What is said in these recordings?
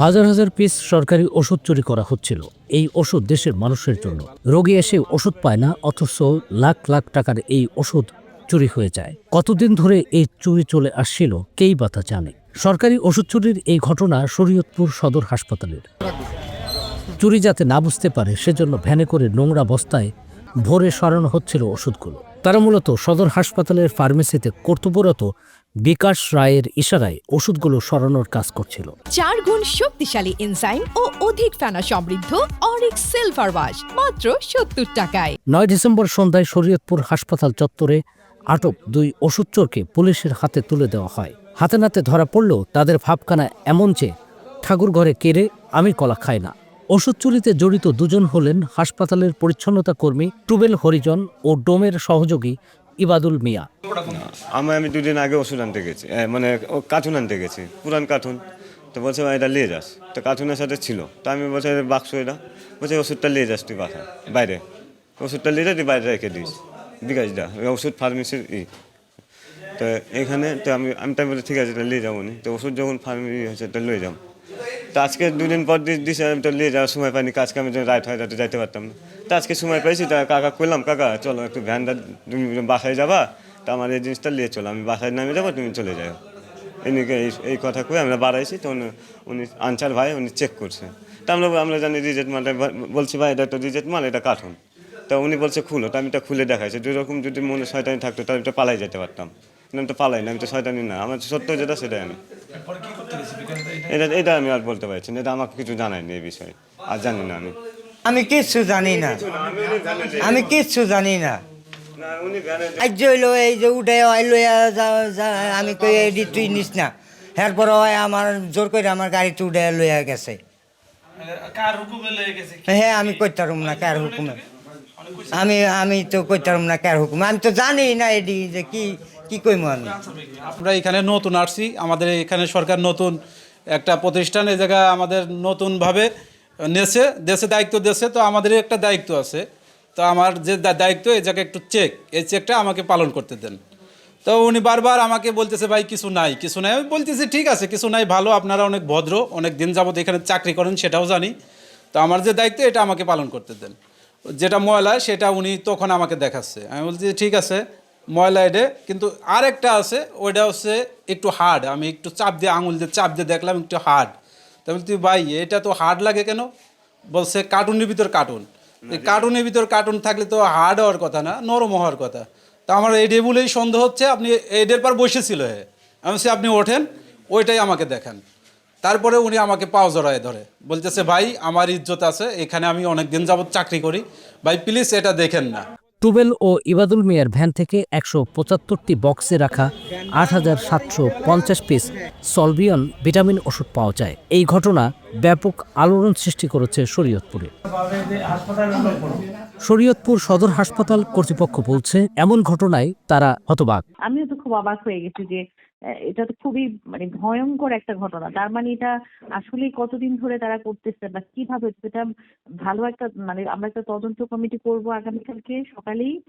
হাজার হাজার পিস সরকারি ওষুধ চুরি করা হচ্ছিল। এই ওষুধ দেশের মানুষের জন্য। রোগী এসে ওষুধ পায় না, অথচ লাখ লাখ টাকার এই ওষুধ চুরি হয়ে যায়। কতদিন ধরে এই চুরি চলে আসছিল, কেই বা তা জানে। সরকারি ওষুধ চুরির এই ঘটনা শরীয়তপুর সদর হাসপাতালের। চুরি যাতে না বুঝতে পারে, সেজন্য ভ্যানে করে নোংরা বস্তায় ভোরে সরানো হচ্ছিল ওষুধগুলো। তারা মূলত সদর হাসপাতালের ফার্মেসিতে কর্তব্যরত বিকাশ রায়ের ইশারায় ওষুধগুলো সরানোর কাজ করছিল। চার গুণ শক্তিশালী এনজাইম ও অধিক ফেনা সমৃদ্ধ অরিক সিলভার ওয়াশ মাত্র সত্তর টাকায়। নয় ডিসেম্বর সন্ধ্যায় শরীয়তপুর হাসপাতাল চত্বরে আটক দুই ওষুধ চোরকে পুলিশের হাতে তুলে দেওয়া হয়। হাতে নাতে ধরা পড়লেও তাদের ভাবখানা এমন যে ঠাকুর ঘরে কেড়ে আমি কলা খাই না। ওষুধ চুরিতে জড়িত দুজন হলেন হাসপাতালের পরিচ্ছন্নতা কর্মী টুবেল হরিজন ও ডোমের সহযোগী ইবাদুল মিয়া। আমি আমি দুদিন আগে ওষুধ আনতে গেছি। মানে ও কার্টুন আনতে গেছি, পুরান কার্টুন। তো বলছে এটা নিয়ে যাস। তো কার্টুনের সাথে ছিল। তো আমি বলছি বাক্স এটা। বলছে, ওষুধটা নিয়ে যাস তুই বাসা বাইরে। ওষুধটা নিয়ে যা, তুই বাইরে রেখে দিস। বিকাশ দা ওষুধ ফার্মেসির ই। তো এখানে, তো আমি আমি তাই বলি ঠিক আছে, এটা নিয়ে যাব তো ওষুধ যখন ফার্মেসি হয়েছে তো নিয়ে যাব তো আজকে দুদিন পর দিছে, আমি তো নিয়ে যাওয়ার সময় পাইনি কাজকে আমি রাইট হয় যাতে যাইতে পারতাম না। তো আজকে সময় পাইছি তা কাকা করলাম কাকা, চলো একটু ভ্যানটা তুমি বাসায় যাবা, তা আমার এই জিনিসটা নিয়ে চলো, আমি বাসায় নামে যাব তুমি চলে যাও। এমনিকে এই কথা কয়ে আমরা বাড়াইছি তো উনি- আনসার ভাই উনি চেক করছে। তা আমরা আমরা জানি রিজেট মাল বলছি, ভাই, এটা তো রিজেক্ট মাল, এটা কাঠুন তা উনি বলছে, খুলো। তো আমি এটা খুলে দেখাইছি দুই রকম যদি মনে শয়তানি থাকতো, তাহলে এটা পালাই যেতে পারতাম। আমি তো পালাই না, আমি তো শয়তানি না, আমার সত্য যেটা, সেটাই আমি। এটা এটা আমি আর বলতে পারছি না এটা আমাকে কিছু জানায়নি এই বিষয়ে। আর জানি না আমি। আমি কিচ্ছু জানি না। আমি কিচ্ছু জানি না। আজ হইল এই যে উঠে লইয়া যা- যা- আমি কই এডি তুই নিস না। এরপর হয় আমার জোর করে আমার গাড়িতে উঠে লইয়া গেছে। কার হুকুমে লয়ে গেছে হ্যাঁ আমি কইতারুম না কার হুকুমে। আমি আমি তো কইতারুম না কার হুকুমে। আমি তো জানি না এডি যে কি কি কইমু আমি? আমরা এখানে নতুন আসছি, আমাদের এখানে সরকার নতুন একটা প্রতিষ্ঠান, এই জায়গায় আমাদের নতুনভাবে নেছে দেশে দায়িত্ব দেশে তো আমাদের একটা দায়িত্ব আছে। তো আমার যে দায়িত্ব, এই জায়গায় একটু চেক এই চেকটা আমাকে পালন করতে দেন। তো উনি বারবার আমাকে বলতেছে, ভাই, কিছু নাই কিছু নাই। আমি বলতেছি, ঠিক আছে, কিছু নাই, ভালো, আপনারা অনেক ভদ্র, অনেক দিন যাবত এখানে চাকরি করেন, সেটাও জানি। তো আমার যে দায়িত্ব, এটা আমাকে পালন করতে দেন। যেটা ময়লা, সেটা উনি তখন আমাকে দেখাচ্ছে। আমি বলছি, ঠিক আছে ময়লা এডে কিন্তু আরেকটা আছে ওইটা হচ্ছে একটু হার্ড আমি একটু চাপ দিয়ে আঙুল দিয়ে চাপ দিয়ে দেখলাম একটু হার্ড তা তুই ভাই এটা তো হার্ড লাগে কেন? বলছে কার্টুনের ভিতর কার্টুন। এই কার্টুনের ভিতর কার্টুন থাকলে তো হার্ড হওয়ার কথা না নরম হওয়ার কথা। তা আমার এডে বলেই সন্দেহ হচ্ছে আপনি এডের পর বসেছিল হে। আমি বলছি আপনি ওঠেন ওইটাই আমাকে দেখান। তারপরে উনি আমাকে পাও জড়ায় ধরে। বলতেছে ভাই আমার ইজ্জত আছে এখানে আমি অনেক দিন যাবৎ চাকরি করি। ভাই প্লিজ এটা দেখেন না। টুবেল ও ইবাদুল মিয়ার ভ্যান থেকে একশো পঁচাত্তরটি বক্সে রাখা আট হাজার সাতশো পঞ্চাশ পিস সলভিয়ন ভিটামিন ওষুধ পাওয়া যায়। এই ঘটনা ব্যাপক আলোড়ন সৃষ্টি করেছে শরীয়তপুরে। শরীয়তপুর সদর হাসপাতাল কর্তৃপক্ষ বলছে, এমন ঘটনায় তারা হতবাক। আমিও তো খুব অবাক হয়ে গেছি যে এটা তো খুবই মানে ভয়ঙ্কর একটা ঘটনা। তার মানে এটা আসলেই কতদিন ধরে তারা করতেছে বা কীভাবে এটা ভালো একটা মানে আমরা একটা তদন্ত কমিটি করব আগামীকালকে সকালেই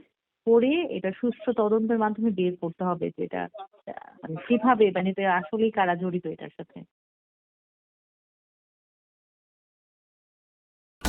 করে এটা সুষ্ঠু তদন্তের মাধ্যমে বের করতে হবে যে এটা মানে কীভাবে মানে আসলেই কারা জড়িত এটার সাথে।